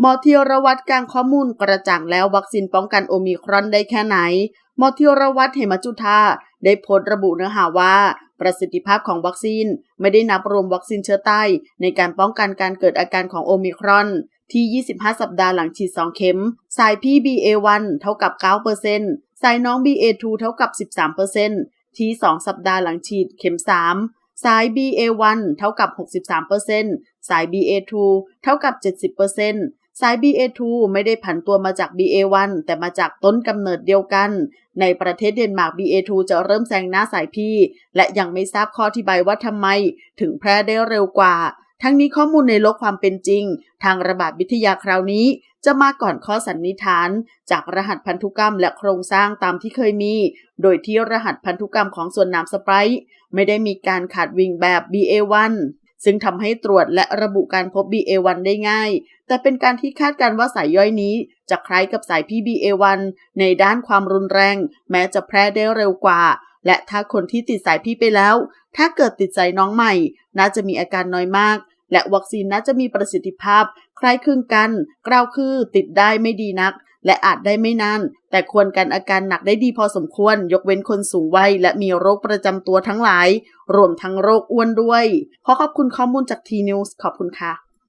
หมอธียรวัตรกลางข้อมูลกระจ่างแล้ววัคซีนป้องกันโอมิครอนได้แค่ไหน หมอธียรวัตรเหมจุธาได้โพสต์ระบุเนื้อหาว่า ประสิทธิภาพของวัคซีนไม่ได้นับรวมวัคซีนเชื้อไตในการป้องกันการเกิดอาการของโอมิครอน ที่ 25 สัปดาห์หลังฉีด 2 เข็ม สายพี่ BA1 เท่ากับ 9%สายน้อง BA2 เท่ากับ 13%ที่ 2 สัปดาห์หลังฉีดเข็ม 3สาย BA1 เท่ากับ 63%สาย BA2 เท่ากับ 70% สาย BA2 ไม่ได้ผันตัวมาจาก BA1 แต่มาจากต้นกำเนิดเดียวกัน ในประเทศเดนมาร์ก BA2 จะเริ่มแซงหน้าสายพี่ และยังไม่ทราบข้อที่ใบว่าทำไม ถึงแพร่ได้เร็วกว่า ทั้งนี้ข้อมูลในโลกความเป็นจริง ทางระบาดวิทยาคราวนี้ จะมาก่อนข้อสันนิษฐาน จากรหัสพันธุกรรมและโครงสร้างตามที่เคยมี โดยที่รหัสพันธุกรรมของส่วนน้ำสไปร์ไม่ได้มีการขาดวิ่งแบบ BA1 ซึ่งทำให้ตรวจและระบุการพบ BA1 ได้ง่าย แต่เป็นการที่คาดการว่าสายย่อยนี้ จะคล้ายกับสายพี่ BA1 ในด้านความรุนแรง แม้จะแพร่ได้เร็วกว่า และถ้าคนที่ติดสายพี่ไปแล้ว ถ้าเกิดติดสายน้องใหม่ น่าจะมีอาการน้อยมาก และวัคซีนน่าจะมีประสิทธิภาพ คล้ายคลึงกัน กล่าวคือติดได้ไม่ดีนัก และอาจได้ไม่นาน แต่ควรกันอาการหนักได้ดีพอสมควร ยกเว้นคนสูงวัยและมีโรคประจำตัวทั้งหลาย รวมทั้งโรคอ้วนด้วย ขอขอบคุณข้อมูลจากทีนิวส์ขอบคุณค่ะ